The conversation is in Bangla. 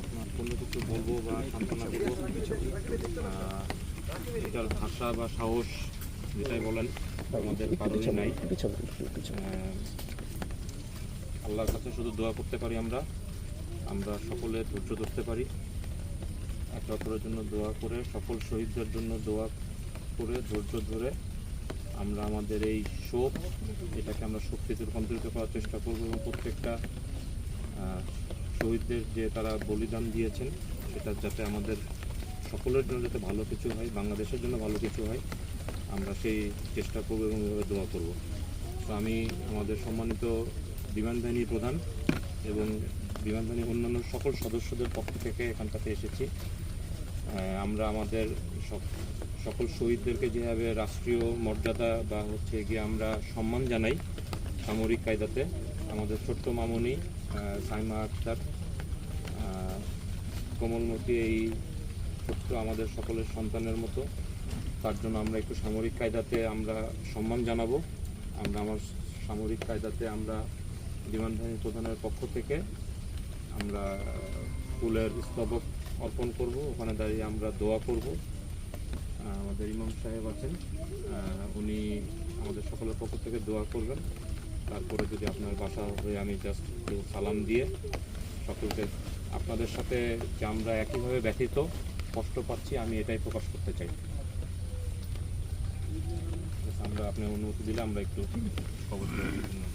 আপনার কোনো কিছু বলব বা সান্ত্বনা দেবো আহ, এটার ভাষা বা সাহস যেটাই বলেন আমাদের কারোরই নাই। আল্লাহর কাছে শুধু দোয়া করতে পারি আমরা। আমরা সকলে ধৈর্য ধরতে পারি। একে অপরের জন্য দোয়া করে সকল শহীদদের জন্য দোয়া করে ধৈর্য ধরে আমরা আমাদের এই শোক এটাকে আমরা শক্তিতে রূপান্তরিত করার চেষ্টা করব এবং প্রত্যেকটা শহীদদের যে তারা বলিদান দিয়েছেন, সেটা যাতে আমাদের সকলের জন্য যাতে ভালো কিছু হয়, বাংলাদেশের জন্য ভালো কিছু হয়, আমরা সেই চেষ্টা করব এবং এভাবে দোয়া করব। তো আমি আমাদের সম্মানিত বিমান প্রধান এবং বিমান বাহিনীর অন্যান্য সকল সদস্যদের পক্ষ থেকে এখানটাতে এসেছি। আমরা আমাদের সক- সকল শহীদদেরকে যেভাবে রাষ্ট্রীয় মর্যাদা বা হচ্ছে গিয়ে আমরা সম্মান জানাই সামরিক কায়দাতে, আমাদের ছোট্ট মামনি সাইমা আক্তার কোমলমতি এই ছোট্ট আমাদের সকলের সন্তানের মতো, তার জন্য আমরা একটু সামরিক কায়দাতে আমরা সম্মান জানাব। আমরা আমার সামরিক কায়দাতে আমরা বিমান বাহিনী প্রধানের পক্ষ থেকে আমরা ফুলের স্তবক অর্পণ করব। ওখানে দাঁড়িয়ে আমরা দোয়া করব। আমাদের ইমাম সাহেব আছেন। উনি আমাদের সকলের পক্ষ থেকে দোয়া করবেন। তারপরে যদি আপনার বাসা হয়ে আমি জাস্ট একটু সালাম দিয়ে সকলকে আপনাদের সাথে যে আমরা একইভাবে ব্যথিত, কষ্ট পাচ্ছি, আমি এটাই প্রকাশ করতে চাই। আমরা আপনি অনুমতি দিলে আমরা একটু খবর দেওয়ার জন্য